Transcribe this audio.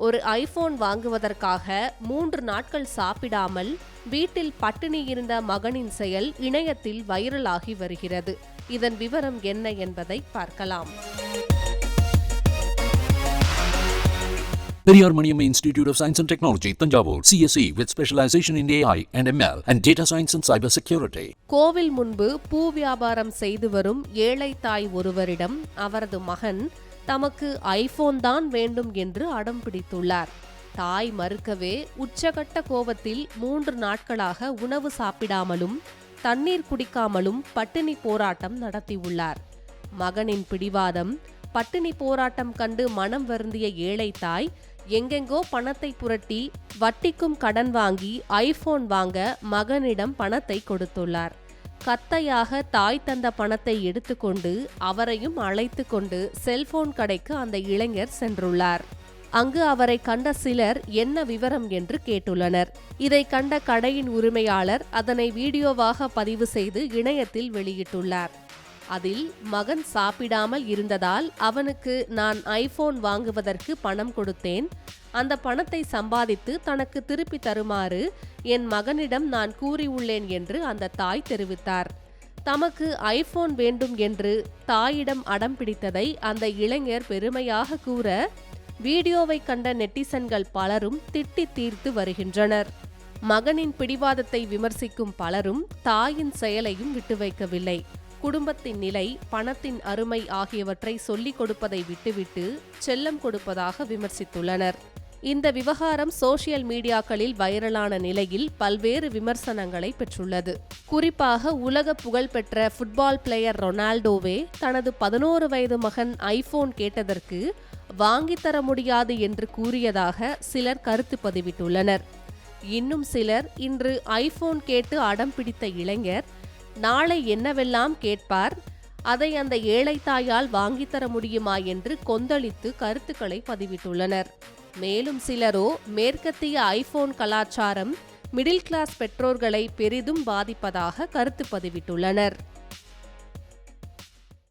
ஒரு ஐபோன் வாங்குவதற்காக மூன்று நாட்கள் சாப்பிடாமல் வீட்டில் பட்டினி இருந்த மகனின் செயல் இணையத்தில் வைரலாகி வருகிறது இதன் விவரம் என்ன என்பதை பார்க்கலாம் Periyar Maniam Institute of Science and Technology, Tanjavur, CSE with specialization in AI and ML and data science and cyber security. கோவில் முன்பு பூ வியாபாரம் செய்து வரும் ஏழை தாய் ஒருவரிடம் அவரது மகன் தமக்கு ஐபோன் தான் வேண்டும் என்று அடம் பிடித்துள்ளார். தாய் மறுக்கவே உச்சகட்ட கோபத்தில் மூன்று நாட்களாக உணவு சாப்பிடாமலும் தண்ணீர் குடிக்காமலும் பட்டினி போராட்டம் நடத்தியுள்ளார். மகனின் பிடிவாதம் பட்டினி போராட்டம் கண்டு மனம் வருந்திய ஏழை தாய் எங்கெங்கோ பணத்தை புரட்டி வட்டிக்கும் கடன் வாங்கி ஐபோன் வாங்க மகனிடம் பணத்தை கொடுத்துள்ளார். கத்தையாக தாய் தந்த பணத்தை எடுத்துக்கொண்டு அவரையும் அழைத்து கொண்டு செல்போன் கடைக்கு அந்த இளைஞர் சென்றுள்ளார். அங்கு அவரை கண்ட சிலர் என்ன விவரம் என்று கேட்டுள்ளனர். இதை கண்ட கடையின் உரிமையாளர் அதனை வீடியோவாக பதிவு செய்து இணையத்தில் வெளியிட்டுள்ளார். அதில் மகன் சாப்பிடாமல் இருந்ததால் அவனுக்கு நான் ஐபோன் வாங்குவதற்கு பணம் கொடுத்தேன். அந்த பணத்தை சம்பாதித்து தனக்கு திருப்பி தருமாறு என் மகனிடம் நான் கூறியுள்ளேன் என்று அந்த தாய் தெரிவித்தார். தமக்கு ஐபோன் வேண்டும் என்று தாயிடம் அடம் பிடித்ததை அந்த இளைஞர் பெருமையாக கூற வீடியோவை கண்ட நெட்டிசன்கள் பலரும் திட்டி தீர்த்து வருகின்றனர். மகனின் பிடிவாதத்தை விமர்சிக்கும் பலரும் தாயின் செயலையும் விட்டு வைக்கவில்லை. குடும்பத்தின் நிலை பணத்தின் அருமை ஆகியவற்றை சொல்லிக் கொடுப்பதை விட்டுவிட்டு செல்லம் கொடுப்பதாக விமர்சித்துள்ளனர். இந்த விவகாரம் சோசியல் மீடியாக்களில் வைரலான நிலையில் பல்வேறு விமர்சனங்களை பெற்றுள்ளது. குறிப்பாக உலக புகழ்பெற்ற ஃபுட்பால் பிளேயர் ரொனால்டோவே தனது பதினோரு வயது மகன் ஐபோன் கேட்டதற்கு வாங்கித்தர முடியாது என்று கூறியதாக சிலர் கருத்து பதிவிட்டுள்ளனர். இன்னும் சிலர் இன்று ஐபோன் கேட்டு அடம் பிடித்த இளைஞர் நாளை என்னவெல்லாம் கேட்பார்? அதை அந்த ஏழை தாயால் வாங்கித்தர முடியுமா என்று கொந்தளித்து கருத்துக்களை பதிவிட்டுள்ளனர். மேலும் சிலரோ மேற்கத்திய ஐபோன் கலாச்சாரம் மிடில் கிளாஸ் பெற்றோர்களை பெரிதும் பாதிப்பதாக கருத்து பதிவிட்டுள்ளனர்.